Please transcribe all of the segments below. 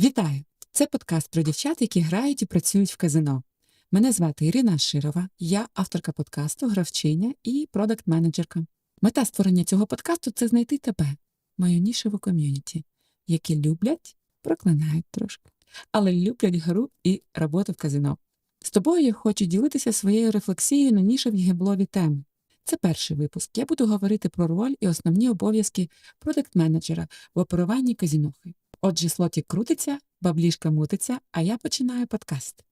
Вітаю! Це подкаст про дівчат, які грають і працюють в казино. Мене звати Ірина Широва, я авторка подкасту, гравчиня і продакт-менеджерка. Мета створення цього подкасту це знайти тебе, мою нішеву ком'юніті, які люблять, проклинають трошки, але люблять гру і роботу в казино. З тобою я хочу ділитися своєю рефлексією на нішеві геблові теми. Це перший випуск. Я буду говорити про роль і основні обов'язки продакт-менеджера в оперуванні казінохи. Отже, слотік крутиться, баблішка мутиться, а я починаю подкаст.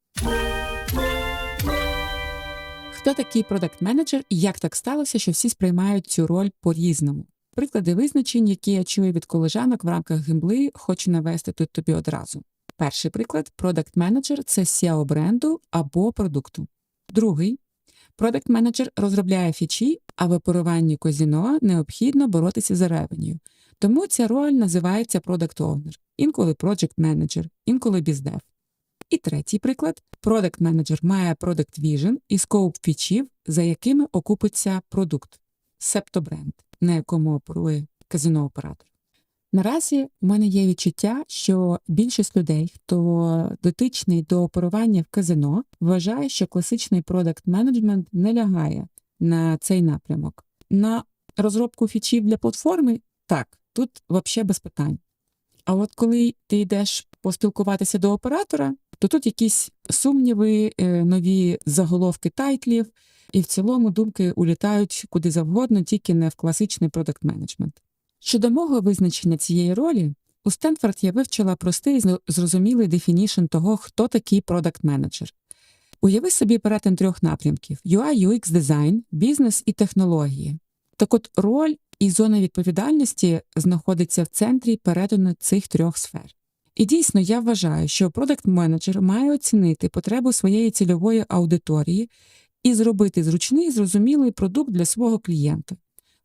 Хто такий продакт-менеджер і як так сталося, що всі сприймають цю роль по-різному? Приклади визначень, які я чую від колежанок в рамках гембли, хочу навести тут тобі одразу. Перший приклад продакт-менеджер це SEO бренду або продукту. Другий продакт-менеджер розробляє фічі, а в оперуванні казіно необхідно боротися за ревеню. Тому ця роль називається Product Owner, інколи Project Manager, інколи BizDev. І третій приклад Product Manager має Product Vision і скоуп фічів, за якими окупиться продукт, себто бренд, на якому оперує казино-оператор. Наразі у мене є відчуття, що більшість людей, хто дотичний до оперування в казино, вважає, що класичний продакт менеджмент не лягає на цей напрямок. На розробку фічів для платформи так, тут взагалі без питань. А от коли ти йдеш поспілкуватися до оператора, то тут якісь сумніви, е, нові заголовки тайтлів, і в цілому думки улітають куди завгодно, тільки не в класичний продакт менеджмент. Щодо мого визначення цієї ролі, у Стенфорд я вивчила простий зрозумілий дефінішн того, хто такий продакт менеджер. Уяви собі перетин трьох напрямків: UI, UX дизайн, бізнес і технології. Так от роль і зона відповідальності знаходиться в центрі перетину цих трьох сфер. І дійсно, я вважаю, що продакт-менеджер має оцінити потребу своєї цільової аудиторії і зробити зручний зрозумілий продукт для свого клієнта.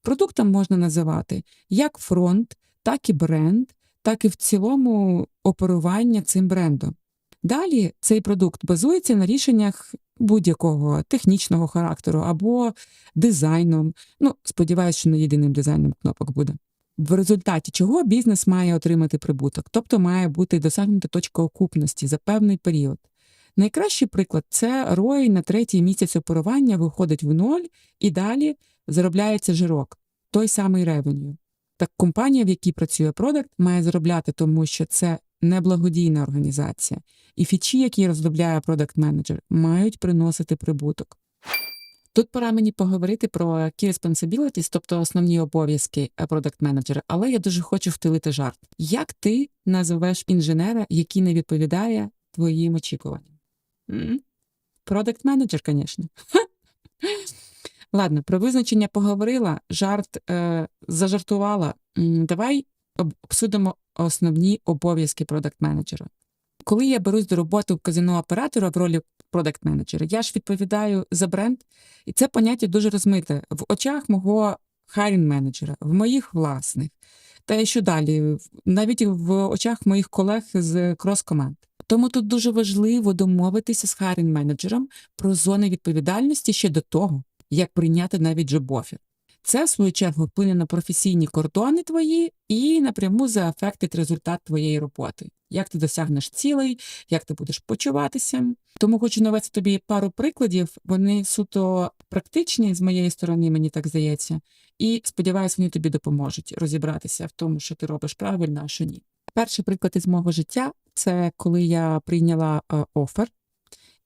Продуктом можна називати як фронт, так і бренд, так і в цілому оперування цим брендом. Далі цей продукт базується на рішеннях будь-якого технічного характеру або дизайном. Ну, сподіваюся, що не єдиним дизайном кнопок буде. В результаті чого бізнес має отримати прибуток, тобто має бути досягнута точка окупності за певний період. Найкращий приклад це ROI на третій місяць оперування виходить в ноль і далі заробляється жирок, той самий ревеню. Так компанія, в якій працює продакт, має заробляти, тому що це неблагодійна організація, і фічі, які розробляє продакт менеджер, мають приносити прибуток. Тут пора мені поговорити про key responsibilities, тобто основні обов'язки продакт менеджера, але я дуже хочу втилити жарт. Як ти називеш інженера, який не відповідає твоїм очікуванням? Продакт менеджер, звісно. Ладно, про визначення поговорила, жарт е, зажартувала. Давай обсудимо основні обов'язки продакт менеджера. Коли я берусь до роботи в казино оператора в ролі продакт менеджера, я ж відповідаю за бренд, і це поняття дуже розмите в очах мого хайрінг менеджера, в моїх власних. Та і що далі, навіть в очах моїх колег з крос-команд. Тому тут дуже важливо домовитися з хайрінг менеджером про зони відповідальності ще до того, як прийняти навіть джоб-офер. Це, в свою чергу, вплине на професійні кордони твої і напряму заефектить результат твоєї роботи. Як ти досягнеш цілей, як ти будеш почуватися. Тому хочу навести тобі пару прикладів. Вони суто практичні з моєї сторони, мені так здається, і сподіваюся, вони тобі допоможуть розібратися в тому, що ти робиш правильно, а що ні. Перший приклад із мого життя це коли я прийняла е, офер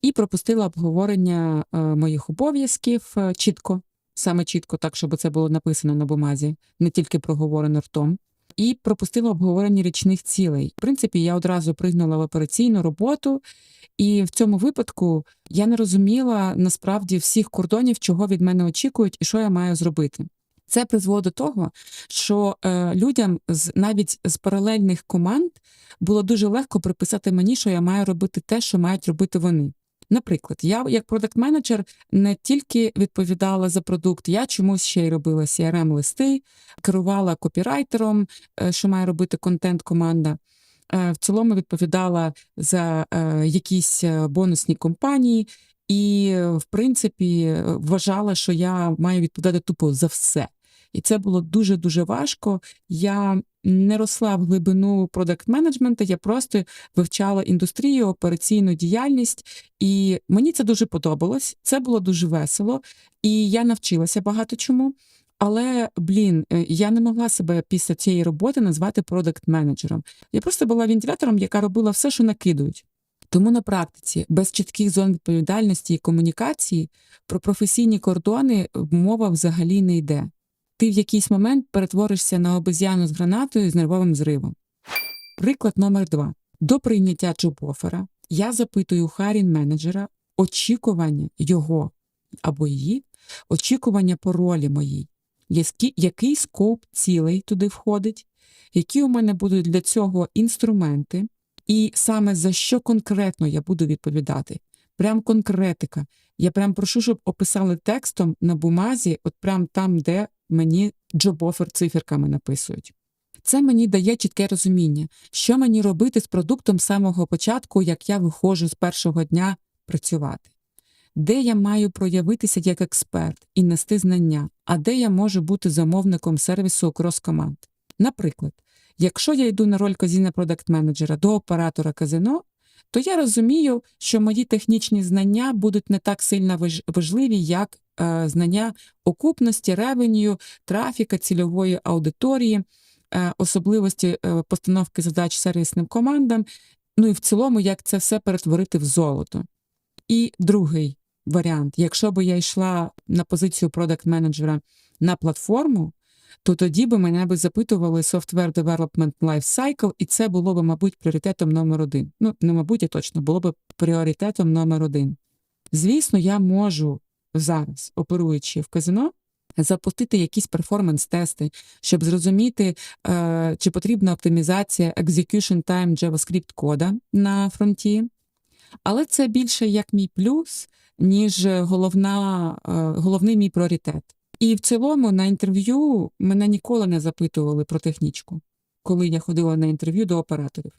і пропустила обговорення е, моїх обов'язків е, чітко, саме чітко, так, щоб це було написано на бумазі, не тільки проговорено ртом. І пропустила обговорення річних цілей. В принципі, я одразу пригнула в операційну роботу, і в цьому випадку я не розуміла насправді всіх кордонів, чого від мене очікують і що я маю зробити. Це призвело до того, що е, людям з навіть з паралельних команд було дуже легко приписати мені, що я маю робити те, що мають робити вони. Наприклад, я як продакт-менеджер не тільки відповідала за продукт, я чомусь ще й робила crm листи керувала копірайтером, е, що має робити контент-команда. Е, В цілому відповідала за е, якісь бонусні компанії, і, в принципі, вважала, що я маю відповідати тупо за все. І це було дуже дуже важко. Я не росла в глибину продакт менеджменту я просто вивчала індустрію, операційну діяльність, і мені це дуже подобалось. Це було дуже весело, і я навчилася багато чому. Але блін, е, я не могла себе після цієї роботи назвати продакт менеджером. Я просто була вентилятором, яка робила все, що накидують. Тому на практиці без чітких зон відповідальності і комунікації про професійні кордони мова взагалі не йде. Ти в якийсь момент перетворишся на обезьяну з гранатою з нервовим зривом. Приклад номер два. До прийняття джоб-оффера я запитую харін менеджера очікування його або її, очікування по ролі моїй, який скоп цілей туди входить, які у мене будуть для цього інструменти, і саме за що конкретно я буду відповідати. Прям конкретика. Я прям прошу, щоб описали текстом на бумазі, от прям там, де мені джоб-офер циферками написують. Це мені дає чітке розуміння, що мені робити з продуктом з самого початку, як я виходжу з першого дня працювати. Де я маю проявитися як експерт і нести знання, а де я можу бути замовником сервісу крос команд. Наприклад, якщо я йду на роль казіна продакт менеджера до оператора казино, то я розумію, що мої технічні знання будуть не так сильно важ- важливі, як знання окупності, ревеню, трафіка, цільової аудиторії, е, особливості е, постановки задач сервісним командам, ну і в цілому, як це все перетворити в золото. І другий варіант: якщо б я йшла на позицію продакт менеджера на платформу, то тоді би мене би запитували Software Development Life Cycle, і це було б, мабуть, пріоритетом номер один. Ну, не мабуть, а точно, було б пріоритетом номер один. Звісно, я можу зараз, оперуючи в казино, запустити якісь перформанс-тести, щоб зрозуміти, е, чи потрібна оптимізація execution time JavaScript кода на фронті. Але це більше як мій плюс, ніж головна, е, головний мій пріоритет. І в цілому на інтерв'ю мене ніколи не запитували про технічку, коли я ходила на інтерв'ю до операторів.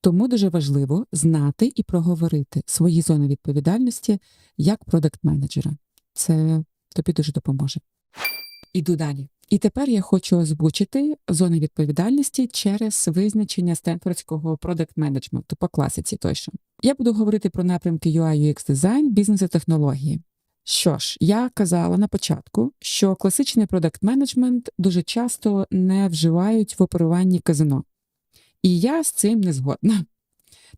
Тому дуже важливо знати і проговорити свої зони відповідальності як продакт-менеджера. Це тобі дуже допоможе. Іду далі. І тепер я хочу озвучити зони відповідальності через визначення стенфордського продакт менеджменту по класиці той що. Я буду говорити про напрямки UI UX дизайн, бізнес і технології. Що ж, я казала на початку, що класичний продакт менеджмент дуже часто не вживають в оперуванні казино. І я з цим не згодна.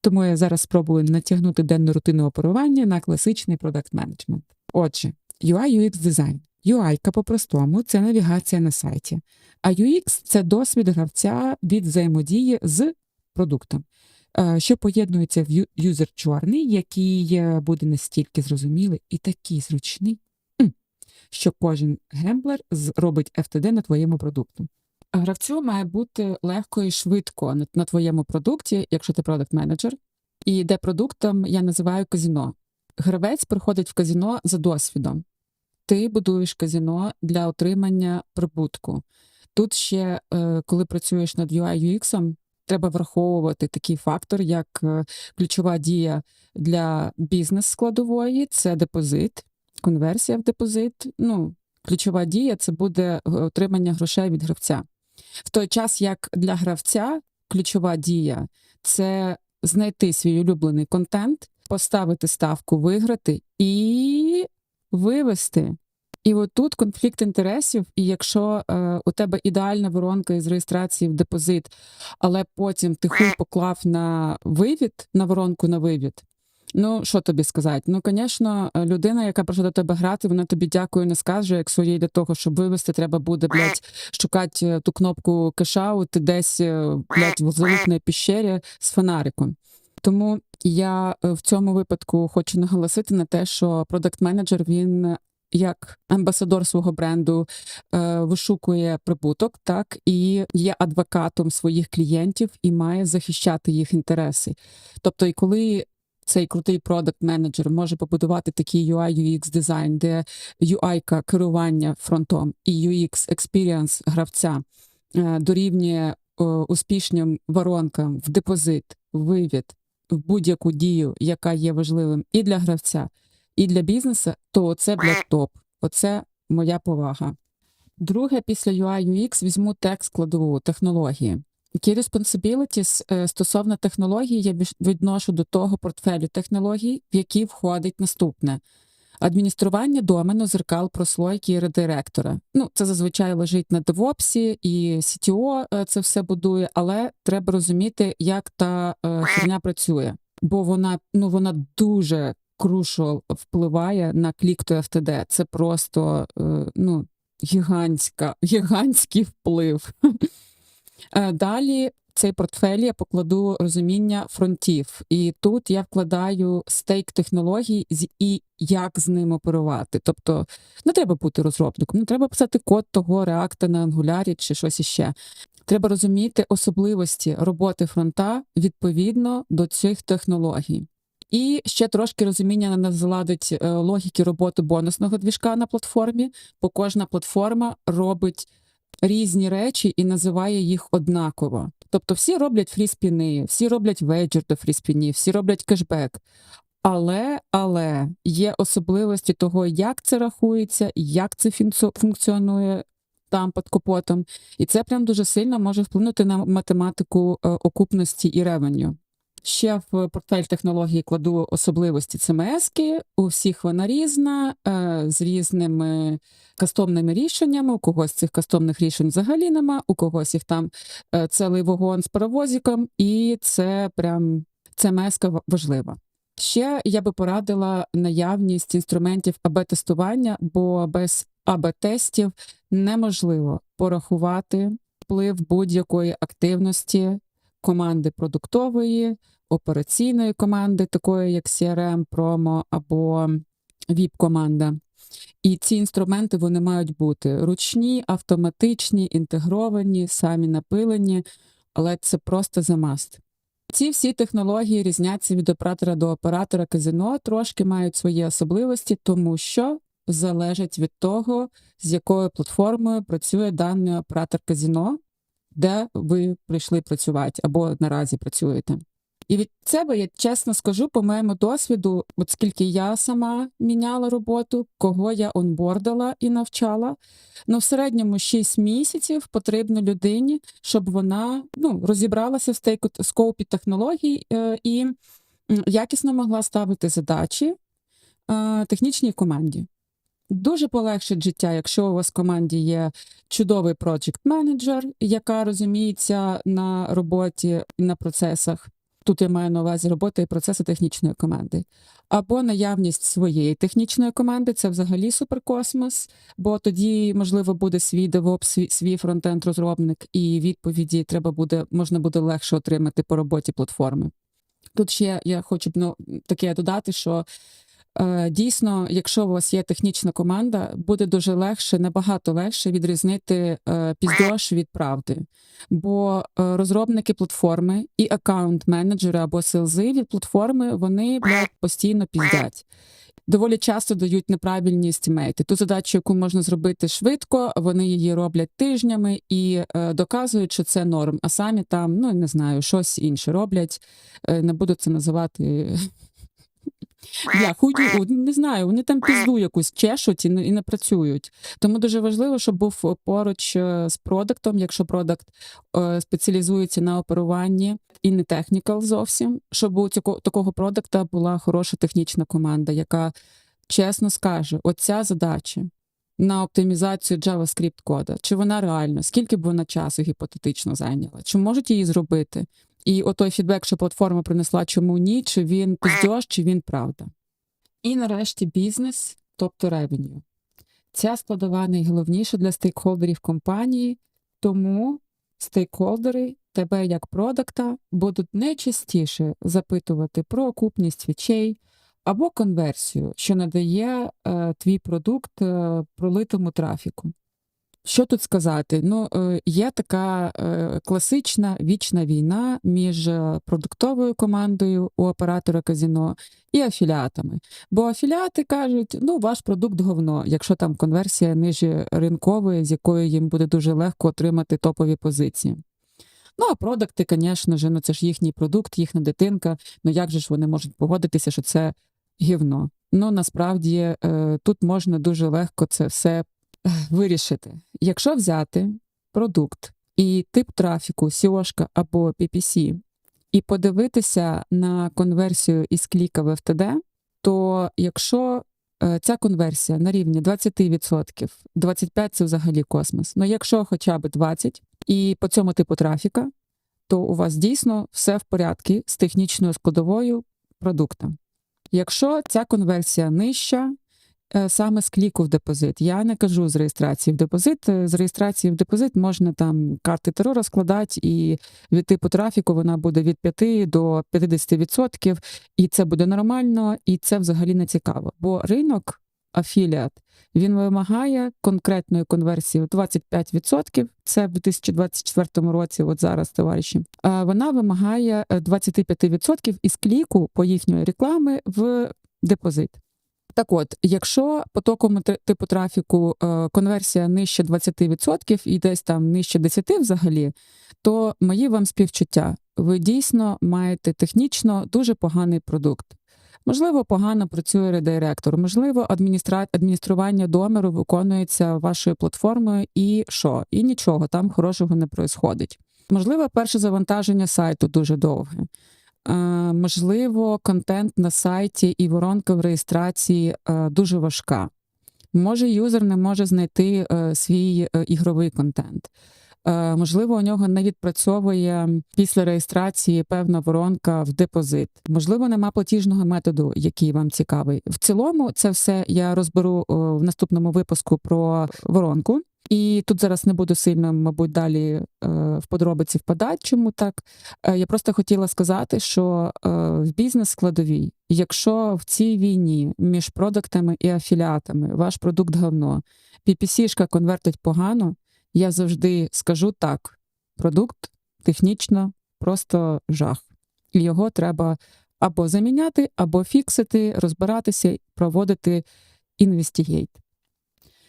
Тому я зараз спробую натягнути денну рутину оперування на класичний продакт менеджмент. Отже, UI UX дизайн. UI по-простому це навігація на сайті, а UX це досвід гравця від взаємодії з продуктом, е, що поєднується в ю- user journey, який е, буде настільки зрозумілий і такий зручний, що кожен гемблер зробить FTD на твоєму продукту. Гравцю має бути легко і швидко на, твоєму продукті, якщо ти продакт менеджер. І де продуктом я називаю казіно. Гравець приходить в казіно за досвідом. Ти будуєш казіно для отримання прибутку. Тут ще, е, коли працюєш над UI UX, треба враховувати такий фактор, як е, ключова дія для бізнес-складової це депозит, конверсія в депозит. Ну, ключова дія це буде е, отримання грошей від гравця. В той час, як для гравця ключова дія це знайти свій улюблений контент, поставити ставку, виграти і вивести. І от тут конфлікт інтересів, і якщо е, у тебе ідеальна воронка із реєстрації в депозит, але потім ти хуй поклав на вивід, на воронку на вивід. Ну, що тобі сказати? Ну, звісно, людина, яка прийшла до тебе грати, вона тобі дякую не скаже. Якщо їй для того, щоб вивести, треба буде, блядь, шукати е, ту кнопку кешаут десь, е, блядь, в залупній піщері з фонариком. Тому я е, в цьому випадку хочу наголосити на те, що продакт-менеджер він як амбасадор свого бренду е, вишукує прибуток, так і є адвокатом своїх клієнтів і має захищати їх інтереси. Тобто, і коли цей крутий продакт-менеджер може побудувати такий UI UX дизайн, де UI керування фронтом і UX experience гравця е, дорівнює е, успішним воронкам в депозит, вивід, в будь-яку дію, яка є важливим і для гравця, і для бізнесу, то це блядь, топ. Оце моя повага. Друге, після UI UX візьму текст складову технології. Key responsibilities е, стосовно технологій я відношу до того портфелю технологій, в які входить наступне. Адміністрування домену, зеркал, прослойки і редиректора. Ну, це зазвичай лежить на DevOps, і CTO е, це все будує, але треба розуміти, як та е, херня працює. Бо вона, ну, вона дуже crucial впливає на клік to FTD. Це просто е, ну, гігантська, гігантський вплив. Далі цей портфель я покладу розуміння фронтів, і тут я вкладаю стейк технологій з- і як з ним оперувати. Тобто не треба бути розробником, не треба писати код того реакта на ангулярі чи щось іще. Треба розуміти особливості роботи фронта відповідно до цих технологій. І ще трошки розуміння не заладить е, логіки роботи бонусного двіжка на платформі, бо кожна платформа робить різні речі і називає їх однаково. Тобто всі роблять фріспіни, всі роблять вейджер до фріспінів, всі роблять кешбек. Але, але є особливості того, як це рахується, як це функціонує там під капотом. І це прям дуже сильно може вплинути на математику е, окупності і ревеню. Ще в портфель технології кладу особливості CMS-ки. У всіх вона різна, е, з різними кастомними рішеннями. У когось цих кастомних рішень взагалі нема, у когось їх там е, цілий вагон з паровозиком, і це прям CMS-ка важлива. Ще я би порадила наявність інструментів АБ-тестування, бо без АБ-тестів неможливо порахувати вплив будь-якої активності команди продуктової, операційної команди, такої як CRM, промо або ВІП-команда. І ці інструменти вони мають бути ручні, автоматичні, інтегровані, самі напилені, але це просто замаст. Ці всі технології різняться від оператора до оператора казино, трошки мають свої особливості, тому що залежать від того, з якою платформою працює даний оператор казино, де ви прийшли працювати або наразі працюєте. І від себе я чесно скажу, по моєму досвіду, от скільки я сама міняла роботу, кого я онбордила і навчала. Ну, в середньому 6 місяців потрібно людині, щоб вона ну, розібралася в стейку скоупі технологій е, і якісно могла ставити задачі е, технічній команді. Дуже полегшить життя, якщо у вас в команді є чудовий project менеджер яка розуміється на роботі на процесах. Тут я маю на увазі роботи і процеси технічної команди. Або наявність своєї технічної команди це взагалі суперкосмос, бо тоді, можливо, буде свій DevOps, свій, свій фронтенд розробник, і відповіді треба буде, можна буде легше отримати по роботі платформи. Тут ще я хочу б ну, таке додати, що Дійсно, якщо у вас є технічна команда, буде дуже легше, набагато легше відрізнити е, піздош від правди. Бо е, розробники платформи і аккаунт-менеджери або селзи від платформи вони блядь, постійно піздять. Доволі часто дають неправильні стімейти. Ту задачу, яку можна зробити швидко, вони її роблять тижнями і е, доказують, що це норм. А самі там, ну не знаю, щось інше роблять. Е, не буду це називати я хуйню, не знаю, вони там пізду якусь чешуть і не, і не працюють. Тому дуже важливо, щоб був поруч е, з продуктом, якщо продукт е, спеціалізується на оперуванні і не технікал зовсім, щоб у цього, такого продукта була хороша технічна команда, яка чесно скаже: оця задача. На оптимізацію JavaScript кода, чи вона реальна, скільки б вона часу гіпотетично зайняла, чи можуть її зробити? І отой фідбек, що платформа принесла, чому ні, чи він пиздьош, чи він правда. І нарешті бізнес, тобто ревеню. Ця складова найголовніша для стейкхолдерів компанії, тому стейкхолдери тебе як продакта будуть найчастіше запитувати про окупність свічей або конверсію, що надає е, твій продукт е, пролитому трафіку. Що тут сказати? Ну, е, є така е, класична вічна війна між е, продуктовою командою у оператора казіно і афіліатами. Бо афіліати кажуть, ну, ваш продукт говно, якщо там конверсія ниже ринкової, з якою їм буде дуже легко отримати топові позиції. Ну, а продукти, звісно ж, ну це ж їхній продукт, їхня дитинка. Ну як же ж вони можуть погодитися, що це гівно? Ну насправді тут можна дуже легко це все вирішити, якщо взяти продукт і тип трафіку SEO або PPC, і подивитися на конверсію із кліка в FTD, то якщо е, ця конверсія на рівні 20%, 25% це взагалі космос. Ну якщо хоча б 20% і по цьому типу трафіка, то у вас дійсно все в порядку з технічною складовою продукта. Якщо ця конверсія нижча, саме з кліку в депозит, я не кажу з реєстрації в депозит. Е, З реєстрації в депозит можна там карти Таро розкладати, і від типу трафіку вона буде від 5 до 50%, і це буде нормально, і це взагалі не цікаво. Бо ринок афіліат він вимагає конкретної конверсії в 25%, Це в 2024 році, от зараз, товариші. Вона вимагає е, 25% із кліку по їхньої реклами в депозит. Так от, якщо потоком типу трафіку е, конверсія нижче 20% і десь там нижче 10% взагалі, то мої вам співчуття. Ви дійсно маєте технічно дуже поганий продукт. Можливо, погано працює редиректор, можливо, адміністра... адміністрування донору виконується вашою платформою, і що? І нічого там хорошого не происходить. Можливо, перше завантаження сайту дуже довге. Е, можливо, контент на сайті і воронка в реєстрації е, дуже важка. Може, юзер не може знайти е, свій ігровий контент. Можливо, у нього не відпрацьовує після реєстрації певна воронка в депозит. Можливо, нема платіжного методу, який вам цікавий. В цілому, це все я розберу в наступному випуску про воронку. І тут зараз не буду сильно, мабуть, далі е, в подробиці впадати. Чому так? Е, я просто хотіла сказати, що е, в бізнес-складовій, якщо в цій війні між продуктами і афіліатами ваш продукт говно, PPC-шка конвертить погано, я завжди скажу так: продукт технічно просто жах. Його треба або заміняти, або фіксити, розбиратися, проводити інвестігейт.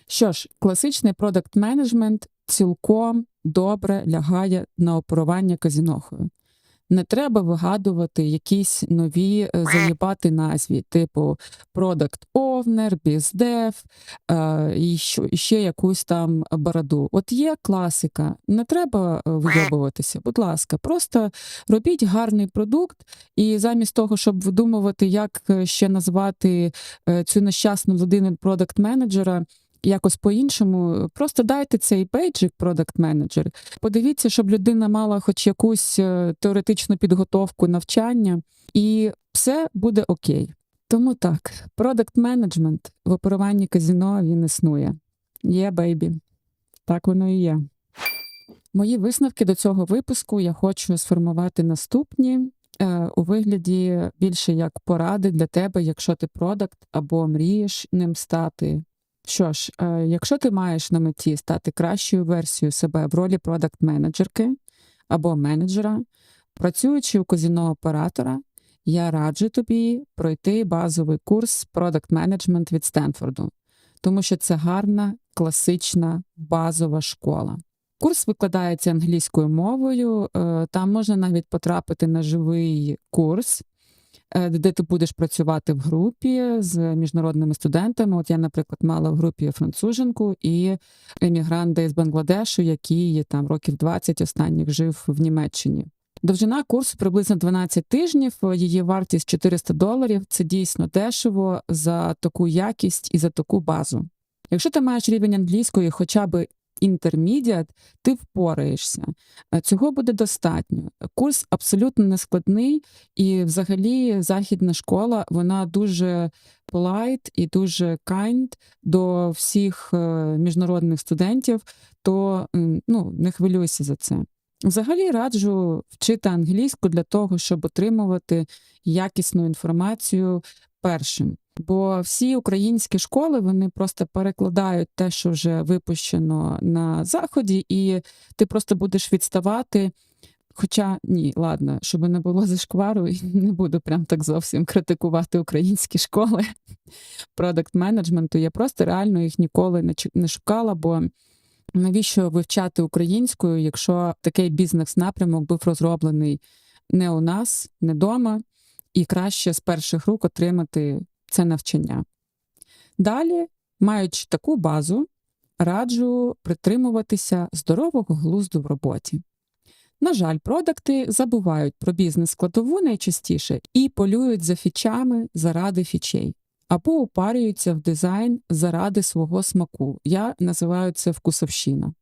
Що ж, класичний продакт менеджмент цілком добре лягає на оперування казінохою. Не треба вигадувати якісь нові е, заїбати назві, типу Product Owner, BizDev і, ще якусь там бороду. От є класика, не треба е, вийобуватися, будь ласка, просто робіть гарний продукт, і замість того, щоб видумувати, як е, ще назвати цю нещасну людину продакт менеджера якось по-іншому, просто дайте цей бейджик продакт менеджер. Подивіться, щоб людина мала хоч якусь е, теоретичну підготовку, навчання, і все буде окей. Тому так, продакт менеджмент в оперуванні казіно він існує. Є бейбі. Так воно і є. Мої висновки до цього випуску я хочу сформувати наступні е, у вигляді більше як поради для тебе, якщо ти продакт або мрієш ним стати. Що ж, е, якщо ти маєш на меті стати кращою версією себе в ролі продакт-менеджерки або менеджера, працюючи у казіно оператора, я раджу тобі пройти базовий курс Product Management від Стенфорду, тому що це гарна, класична базова школа. Курс викладається англійською мовою, е, там можна навіть потрапити на живий курс, де ти будеш працювати в групі з міжнародними студентами. От я, наприклад, мала в групі француженку і емігранта з Бангладешу, який там років 20 останніх жив в Німеччині. Довжина курсу приблизно 12 тижнів. Її вартість 400 доларів. Це дійсно дешево за таку якість і за таку базу. Якщо ти маєш рівень англійської, хоча б інтермідіат, ти впораєшся. Е, Цього буде достатньо. Курс абсолютно не складний, і взагалі західна школа вона дуже polite і дуже kind до всіх е, міжнародних студентів, то ну, не хвилюйся за це. Взагалі раджу вчити англійську для того, щоб отримувати якісну інформацію першим. Бо всі українські школи вони просто перекладають те, що вже випущено на заході, і ти просто будеш відставати. Хоча ні, ладно, щоб не було зашквару, і не буду прям так зовсім критикувати українські школи продакт менеджменту. Я просто реально їх ніколи не шукала, бо навіщо вивчати українською, якщо такий бізнес-напрямок був розроблений не у нас, не вдома, і краще з перших рук отримати це навчання. Далі, маючи таку базу, раджу притримуватися здорового глузду в роботі. На жаль, продакти забувають про бізнес-складову найчастіше і полюють за фічами заради фічей, або упарюються в дизайн заради свого смаку. Я називаю це вкусовщина.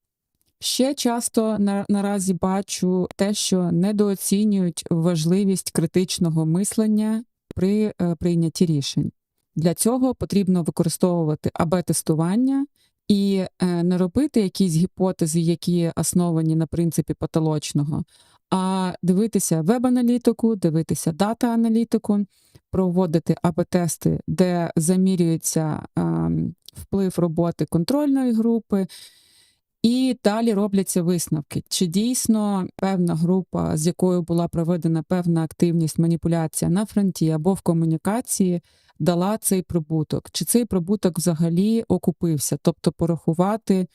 Ще часто на, наразі бачу те, що недооцінюють важливість критичного мислення при е, прийнятті рішень. Для цього потрібно використовувати АБ-тестування і е, не робити якісь гіпотези, які основані на принципі потолочного, а дивитися веб-аналітику, дивитися дата-аналітику, проводити АБ-тести, де замірюється ем, вплив роботи контрольної групи. І далі робляться висновки, чи дійсно певна група, з якою була проведена певна активність, маніпуляція на фронті або в комунікації, дала цей прибуток, чи цей прибуток взагалі окупився, тобто порахувати е,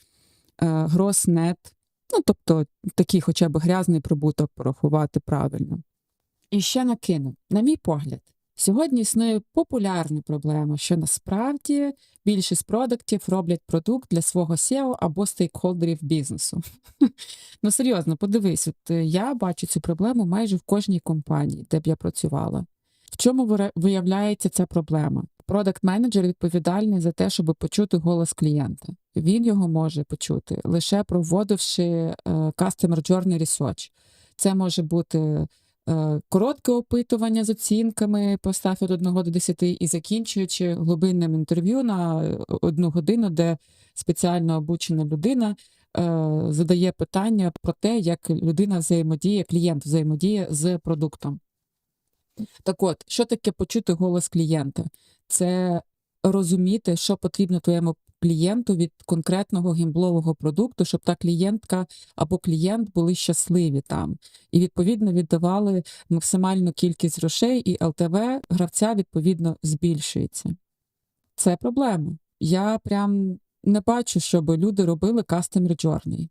грос-нет, ну тобто такий хоча б грязний прибуток порахувати правильно. І ще накину, на мій погляд, сьогодні існує популярна проблема, що насправді більшість продуктів роблять продукт для свого SEO або стейкхолдерів бізнесу. ну серйозно, подивись, от е, я бачу цю проблему майже в кожній компанії, де б я працювала. Чому виявляється ця проблема? Продакт менеджер відповідальний за те, щоб почути голос клієнта. Він його може почути лише проводивши е, Customer Journey Research. Це може бути е, коротке опитування з оцінками, постав від 1 до 10 і закінчуючи глибинним інтерв'ю на е, одну годину, де спеціально обучена людина задає питання про те, як людина взаємодіє, клієнт взаємодіє з продуктом. Так от, що таке почути голос клієнта? Це розуміти, що потрібно твоєму клієнту від конкретного гімблового продукту, щоб та клієнтка або клієнт були щасливі там і відповідно віддавали максимальну кількість грошей, і ЛТВ гравця відповідно збільшується. Це проблема. Я прям не бачу, щоб люди робили customer journey.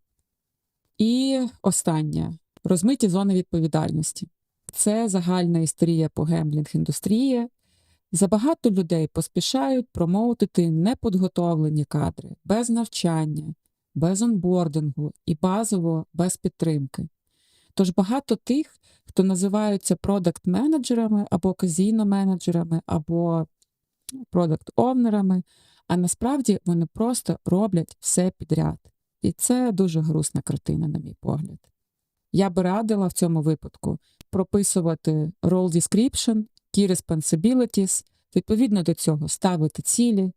І останнє розмиті зони відповідальності. Це загальна історія по гемблінг індустрії. Забагато людей поспішають промоутити неподготовлені кадри без навчання, без онбордингу і базово без підтримки. Тож багато тих, хто називаються продакт-менеджерами або казіно-менеджерами, або продакт-овнерами, а насправді вони просто роблять все підряд. І це дуже грустна картина, на мій погляд. Я би радила в цьому випадку прописувати role description, key responsibilities, відповідно до цього ставити цілі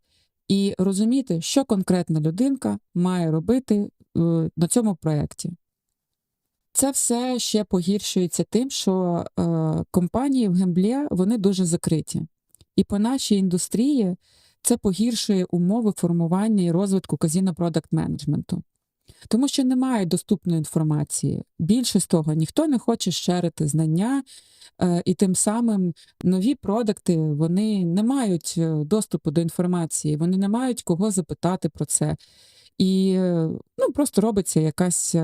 і розуміти, що конкретна людинка має робити е, на цьому проєкті. Це все ще погіршується тим, що е, компанії в Гемблі вони дуже закриті. І по нашій індустрії це погіршує умови формування і розвитку казіно продакт менеджменту. Тому що немає доступної інформації. Більше з того, ніхто не хоче шерити знання, е, і тим самим нові продукти вони не мають е, доступу до інформації, вони не мають кого запитати про це. І е, ну, просто робиться якась.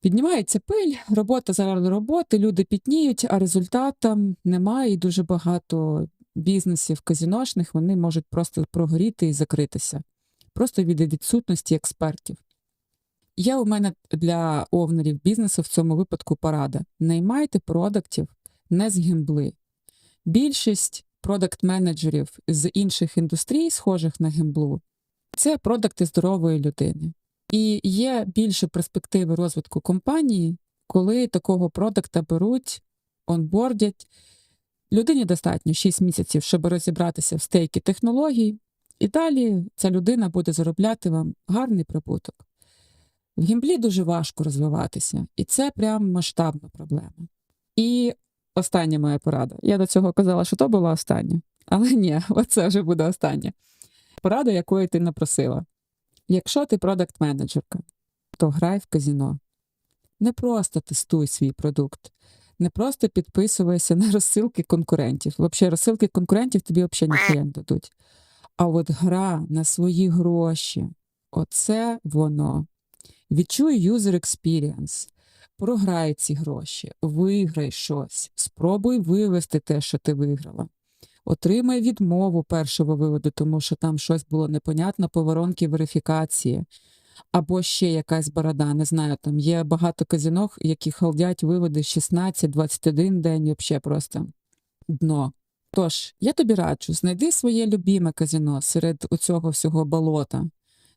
Піднімається пиль, робота заради роботи, люди пітніють, а результатам немає, і дуже багато бізнесів казіношних вони можуть просто прогоріти і закритися, просто від відсутності експертів. Є у мене для овнерів бізнесу в цьому випадку порада: наймайте продуктів не з гімбли. Більшість продакт-менеджерів з інших індустрій, схожих на гімблу, це продукти здорової людини. І є більше перспективи розвитку компанії, коли такого продукта беруть, онбордять. Людині достатньо 6 місяців, щоб розібратися в стейки технологій, і далі ця людина буде заробляти вам гарний прибуток. В гімблі дуже важко розвиватися, і це прям масштабна проблема. І остання моя порада. Я до цього казала, що то була остання. Але ні, оце вже буде остання. Порада, якої ти напросила. Якщо ти продакт-менеджерка, то грай в казіно. Не просто тестуй свій продукт, не просто підписуйся на розсилки конкурентів. Взагалі, розсилки конкурентів тобі взагалі ніхто не дадуть. А от гра на свої гроші оце воно. Відчуй user experience. Програй ці гроші, виграй щось, спробуй вивести те, що ти виграла. отримай відмову першого виводу, тому що там щось було непонятно по воронці верифікації. Або ще якась борода, не знаю, там є багато казінок, які халдять виводи 16-21 день, взагалі просто дно. Тож, я тобі раджу, знайди своє любіме казіно серед оцього всього болота,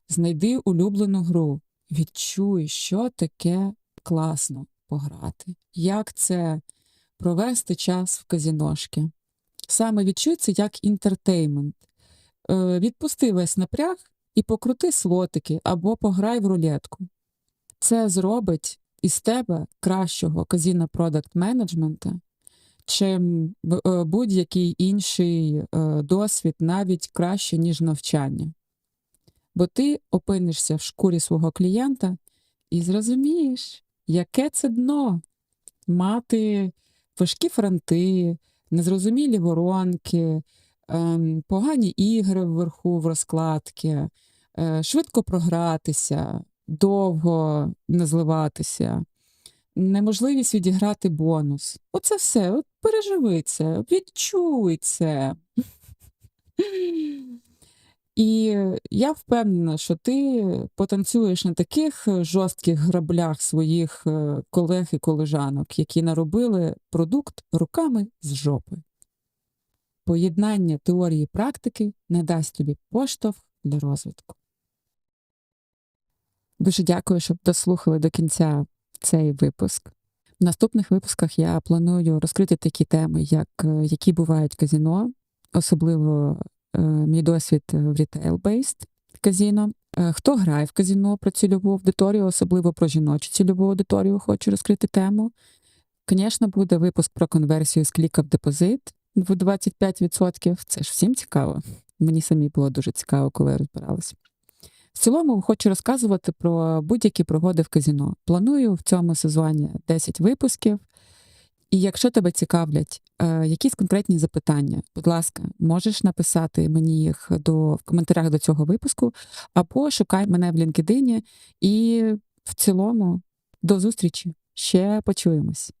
знайди улюблену гру, відчуй, що таке класно пограти, як це провести час в казіношки. Саме відчуй це як інтертеймент. Е, відпусти весь напряг і покрути слотики або пограй в рулетку. Це зробить із тебе кращого казіно продакт менеджмента, чим е, будь-який інший е, досвід, навіть краще, ніж навчання. Бо ти опинишся в шкурі свого клієнта і зрозумієш, яке це дно мати важкі фронти, незрозумілі воронки, ем, погані ігри вверху в розкладки, е, швидко програтися, довго не зливатися, неможливість відіграти бонус. Оце все. От переживи це, відчуй це. І я впевнена, що ти потанцюєш на таких е, жорстких граблях своїх е, колег і колежанок, які наробили продукт руками з жопи. Поєднання теорії і практики не дасть тобі поштовх для розвитку. Дуже дякую, що дослухали до кінця цей випуск. В наступних випусках я планую розкрити такі теми, як е, які бувають казіно, особливо мій досвід в retail-based казіно. Е, Хто грає в казіно про цільову аудиторію, особливо про жіночу цільову аудиторію, хочу розкрити тему. Звісно, буде випуск про конверсію з кліка в депозит в 25%. Це ж всім цікаво. Мені самі було дуже цікаво, коли я розбиралася. В цілому хочу розказувати про будь-які пригоди в казіно. Планую в цьому сезоні 10 випусків. І якщо тебе цікавлять е, якісь конкретні запитання, будь ласка, можеш написати мені їх до, в коментарях до цього випуску, або шукай мене в LinkedIn. І в цілому до зустрічі. Ще почуємось.